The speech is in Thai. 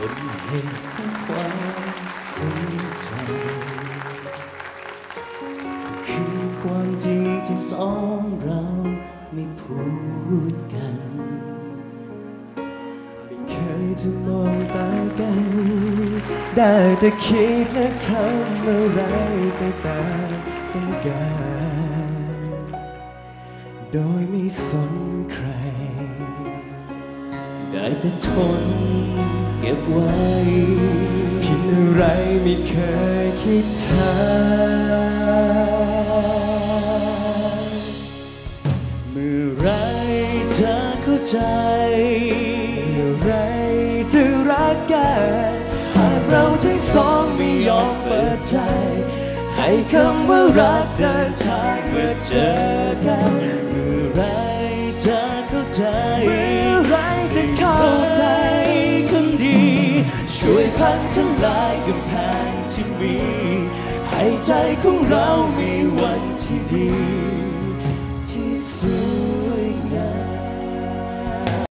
จนเห็นความสนใจคือความจริงที่สองเราไม่พูดกันเคยจะมองตากัน ได้แต่คิดและทำอะไรไปตามต้องการโดยไม่สนใคร ได้แต่ทน ก็บไว้ผิดอะไรไม่เคยคิดทางเมื่อไรจะเข้าใจ เมื่อไรจะรักกัน หากเราทั้งสองไม่ยอมเปิดใจ ให้คำว่ารักเดินทางเมื่อเจอกัน เมื่อไรจะเข้าใจ ช่วยพังทลายกำแพงที่มี ให้ใจของเรามีวันที่ดี